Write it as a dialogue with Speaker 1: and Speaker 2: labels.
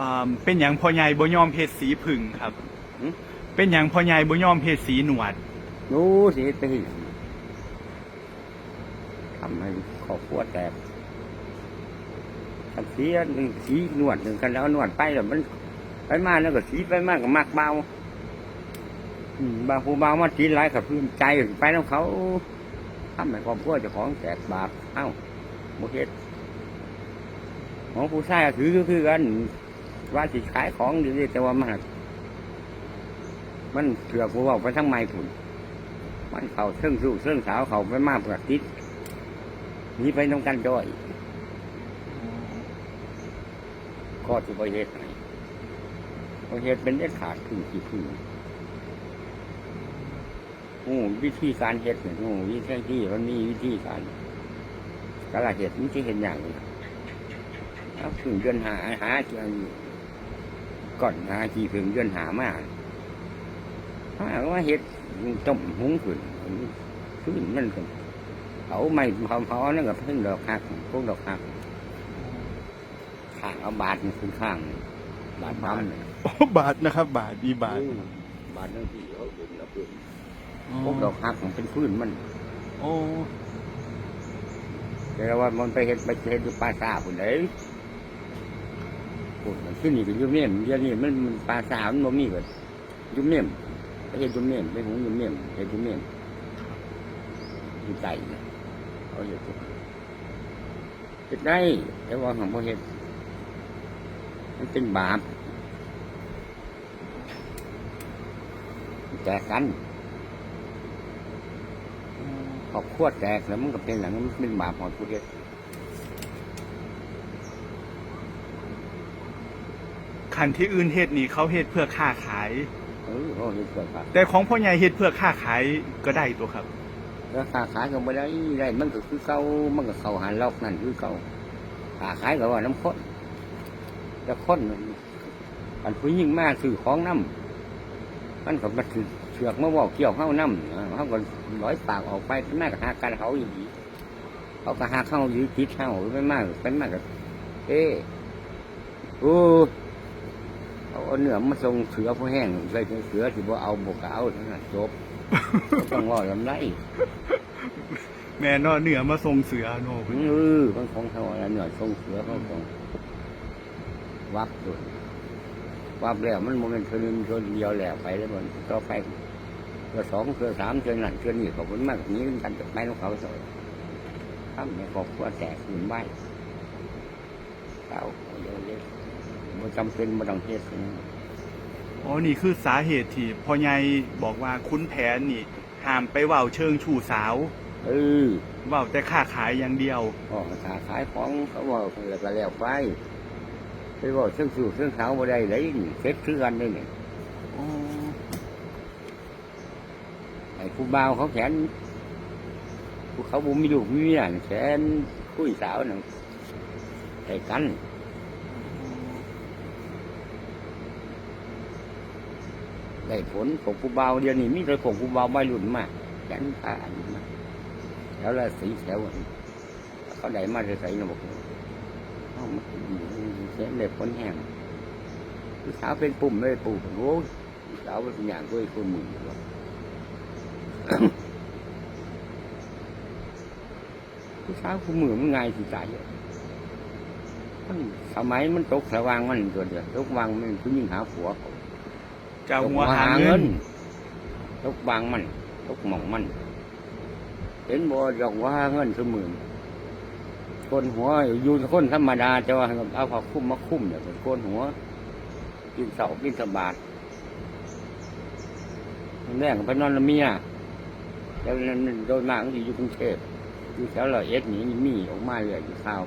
Speaker 1: อ่าเป็นอย่างพ่อใหญ่บ่ยอมเพชรสีผึ่งครับ
Speaker 2: หึ
Speaker 1: เป็นอย่างพ่อใหญ่บ่ยอมเพชรสีหนวด
Speaker 2: รู้สิไปเห็นทำให้ครอบครัวแตกทำเสียหนึ่งสีหนวดหนึ่งกันแล้วหนวดไปแล้วมัน ไปมาแล้วก็สีไปมากก็มากเบาอืมบางผู้เบามาสีหลายกับพื้นใจไปแล้วเขาทำให้ครอบครัวเจ้าของแตกบาปเอ้าโมเฮ็ดของผู้ชายก็ถือคือกัน ว่าสิขายของดีๆแต่ว่ามันมันเถื่อกผู้เว่าไปทั้งไม้ผุนมันเขาเชิงสู้เชิงสาวเขาไปมากประติดนีไปต้องกันจ้อยก็จะไปเหตุไหนไปเหตุเป็นเด็ดขาดคือกี่คือโอ้วิธีการเหตุเนี่ยโอ้วิธีที่มันมีวิธีการกระเหตุมันจะเห็นอย่างนี้เอาถึงเดือนหาหาเจียง ก่อนหากี่ถึงเดือนหามากถ้าว่าเห็ดต้มหุงขึ้นขึ้นมันก็เอาไม้เผาเผานั่นก็เพิ่งดอกหักพวกดอกหักข้างเอาบาทมันขึ้นข้าง บาทปั๊มเนี่ย
Speaker 1: โอ้บาทนะครับ บาทมีบาท
Speaker 2: บาทนั่นที่เขาดึงเอาขึ้น
Speaker 1: อ๋อ
Speaker 2: พวกดอกหักมันเป็นพื้นมัน
Speaker 1: โอ้
Speaker 2: แต่ว่ามันไปเห็ดไปเห็ดอยู่ปลาซาปุ่นเลย ปุ่นมันขึ้นนี่เป็ยุ่มเมี่ยมเดี๋ยวนี้มันมันปลาซามันมีเกิดยุ่มเมี่ยมไปเห็ดยุ่มเมี่ยมไปหงยุ่มเมี่ยมเห็ดยุ่มเมี่ยมอยู่ใจเนี่ยเขาเห็ดเห็ดได้แต่ว่าของพวเห็ดมันเป็นบาปแตกกันขอบขวดแตกแล้วมันก็เป็นหลังมันเป็นบาปของผู้เห็ด
Speaker 1: คันที่อื่นเฮ็ดนี่เขาเฮ็ดเพื่อค้าขาย
Speaker 2: เออเขาเห็ดเกิดครับ
Speaker 1: แต่ของพ่อใหญ่เฮ็ดเพื่อค้าขายก็ได้ตัวครับ
Speaker 2: แล้วขาขายก็ไม่ได้ได้มันก็คือเก่ามันก็เข้าหาล็อกนั่นคือเก่าขาขายก็ว่าน้ำข้นแล้วข้นอันผู้ยิ่งมากซื้อของน้ำมันก็มาถือเชือกมาบอกเกี่ยวเข้าน้ำนะเขาก็ร้อยปากออกไปเป็นมากกับหากันเขาอยู่ดีเขาก็หาเข้าอยู่คิดเข้าไม่มากเป็นมากกับเอ๊ะโอ้ เอาเอาเนื้อมาส่งเสือผู้แห้งใส่เสือที่บ่เอาบกเอาเท่านั้นจบต้องว่าลำไร
Speaker 1: แม่เนาะเหนือมาทรงเสือเนาะ
Speaker 2: เออมันของเขาอะไรหน่อยทรงเสือเขาต้องวับด้วยวับแล้วมันโมเมนต์เท่านึงเท่าเดียวแล้วไปแล้วมันต่อไปเทือสองเทือสามเทือนั่นเทือนี่ขอบคุณมากนี้กันจะไปของเขาสวยทำในครอบครัวแตกหุ่นไหวเอาเดี๋ยวเล็ก มันจำเป็นมันต้องเฮ็ดนะ
Speaker 1: อ๋อนี่คือสาเหตุที่พ่อใหญ่บอกว่าคุณแผนนี่ห้ามไปเว้าเชิงชู้สาว
Speaker 2: เออ
Speaker 1: เว้าแต่ค้าขายอย่างเดียว
Speaker 2: พ่อขาขายของเขาบอกแล้วก็แล้วไปไปบอกเชื่องสู่เชื่องสาวบ่ได้เลยนี่เซ็ตคือกันเลยนี่
Speaker 1: อ๋อ
Speaker 2: ไอ้ผู้บ่าวเขาแขนผู้เขาบุมีลูกมีเมียน่ะแขนคุยสาวหนึ่งไอ้กัน ได้ผลของผู้เบาเดียวนี้มีแต่ของผู้เบ่าวใบรุ่นมากแขนขาอันมาแล้วละสีแถวอันเขาได้มาเลยใส่ๆนะบอกเอามาแขนได้ผลแห้งผู้สาวเป็นปุ่มเลยปุ่มโอ้ยผู้สาวเป็นอย่างด้วยคนมือหรอกผู้สาวคู่มือมันง่ายสิตายมันสมัยมันตกสว่างมันตัวเดียวตกวางมันผู้หญิงหาผัวเขา
Speaker 1: เจ้าหัวหาเงิน
Speaker 2: ตกวางมันตกหม่องมัน เห็นบ่ดอกหัวหาเงินสมือคนหัวอยู่คนธรรมดาแต่ว่าเอาผ้าคุ้มมาคุ้มเนี่ยเป็นคนหัวกินเสากินสบาดแรกก็ไปนอนละเมียแล้วนั้นโดยมาก็อยู่กรุงเทพอยู่แถวร้อยเอ็ดนี่มีออกมาเลยอยู่ข้าว